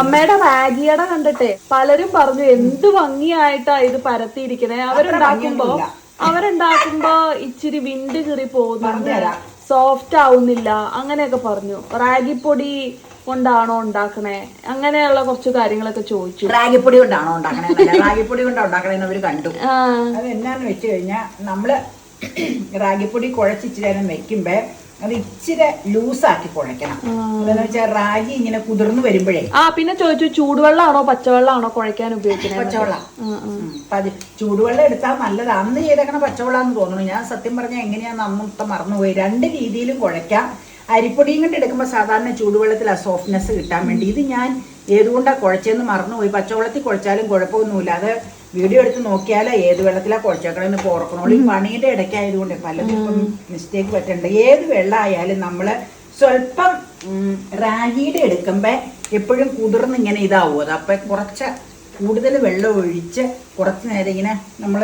അമ്മയുടെ റാഗിയട കണ്ടിട്ടെ പലരും പറഞ്ഞു എന്ത് ഭംഗിയായിട്ടാ ഇത് പരത്തിയിരിക്കണേ അവരുണ്ടാക്കുമ്പോ അവരുണ്ടാക്കുമ്പോ ഇച്ചിരി വിണ്ട് കീറി പോകുന്നുണ്ട്. സോഫ്റ്റ് ആവുന്നില്ല. അങ്ങനെയൊക്കെ പറഞ്ഞു. റാഗിപ്പൊടി കൊണ്ടാണോ ഉണ്ടാക്കണേ? അങ്ങനെയുള്ള കുറച്ച് കാര്യങ്ങളൊക്കെ ചോദിച്ചു. റാഗിപ്പൊടി കൊണ്ടാണോ ഉണ്ടാക്കണേ? റാഗിപ്പൊടി കൊണ്ടാണ് ഉണ്ടാക്കണേന്ന് അവർ കണ്ടു. അത് എന്നാന്ന് വെച്ച് കഴിഞ്ഞാൽ നമ്മൾ റാഗിപ്പൊടി കുഴച്ചിച്ചിരി വെക്കുമ്പോ അത് ഇച്ചിരി ലൂസാക്കി കുഴക്കണം എന്താണെന്ന് വെച്ചാൽ റാഗി ഇങ്ങനെ കുതിർന്നു വരുമ്പോഴേ. ആ പിന്നെ ചോദിച്ചു ചൂടുവെള്ളമാണോ പച്ചവെള്ളമാണോ കുഴക്കാൻ ഉപയോഗിക്കുന്നത് പച്ചവെള്ളം. ചൂടുവെള്ളം എടുത്താൽ നല്ലത്. അന്ന് ചെയ്തേക്കണ പച്ചവെള്ളാന്ന് തോന്നുന്നു. ഞാൻ സത്യം പറഞ്ഞാൽ എങ്ങനെയാന്ന് അന്നത്തെ മറന്നുപോയി. രണ്ട് രീതിയിലും കുഴക്കാം അരിപ്പൊടിയും കൊണ്ട് എടുക്കുമ്പോൾ സാധാരണ ചൂടുവെള്ളത്തിൽ ആ സോഫ്റ്റ്നെസ് കിട്ടാൻ വേണ്ടി. ഇത് ഞാൻ ഏതുകൊണ്ടാണ് കുഴച്ചതെന്ന് മറന്നുപോയി. പച്ചവെള്ളത്തിൽ കുഴച്ചാലും കുഴപ്പമൊന്നുമില്ല. അത് വീഡിയോ എടുത്ത് നോക്കിയാലോ ഏത് വെള്ളത്തിലാണ് കുഴച്ചേക്കണമെന്ന് ഇപ്പോൾ ഓർക്കണോളൂ ഈ പണിയുടെ ഇടയ്ക്കായതുകൊണ്ട് പലതും ഇപ്പം മിസ്റ്റേക്ക് പറ്റണ്ട? ഏത് വെള്ളമായാലും നമ്മൾ സ്വല്പം റാഗിയുടെ എടുക്കുമ്പോൾ എപ്പോഴും കുതിർന്ന് ഇങ്ങനെ ഇതാവും. അത് അപ്പം കുറച്ച് കൂടുതൽ വെള്ളം ഒഴിച്ച് കുറച്ച് നേരം ഇങ്ങനെ നമ്മൾ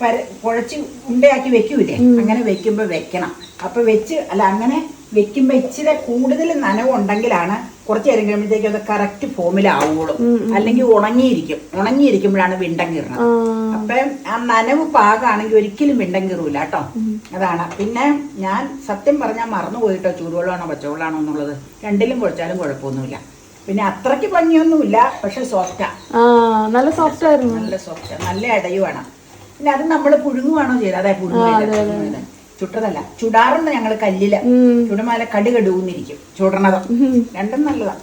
പര കുഴച്ച് ഉണ്ടയാക്കി വെക്കൂലേ? അങ്ങനെ വെക്കുമ്പോൾ വെക്കണം. അപ്പൊ വെച്ച് അല്ല അങ്ങനെ വെക്കുമ്പോൾ ഇച്ചിരി കൂടുതൽ നനവുണ്ടെങ്കിലാണ് കുറച്ച് നേരം കഴിയുമ്പോഴത്തേക്ക് അത് കറക്റ്റ് ഫോമിലാവുള്ളൂ അല്ലെങ്കിൽ ഉണങ്ങിയിരിക്കും. ഉണങ്ങിയിരിക്കുമ്പോഴാണ് വിണ്ടം അപ്പം ആ നനവ് പാകാണെങ്കിൽ ഒരിക്കലും വിണ്ടം കീറൂല കേട്ടോ അതാണ്. പിന്നെ ഞാൻ സത്യം പറഞ്ഞാൽ മറന്നു പോയിട്ടോ ചൂടുവെള്ളമാണോ പച്ചവെള്ളമാണോ എന്നുള്ളത്. രണ്ടിലും കുഴച്ചാലും കുഴപ്പമൊന്നുമില്ല. പിന്നെ അത്രയ്ക്ക് ഭംഗിയൊന്നുമില്ല പക്ഷെ സോഫ്റ്റാ നല്ല സോഫ്റ്റ് ആയിരുന്നു. നല്ല സോഫ്റ്റ് നല്ല അടയുവാണ് പിന്നെ അത് നമ്മൾ പുഴുങ്ങുവാണോ ചെയ്തത് അതെ പുഴുങ്ങുവാണ് ചുട്ടതല്ല. ചുടാറുണ്ട് ഞങ്ങൾ കല്ലിൽ. ചുടുമാല കടുകടുന്നിരിക്കും ചുടണത്. രണ്ടും നല്ലതാ.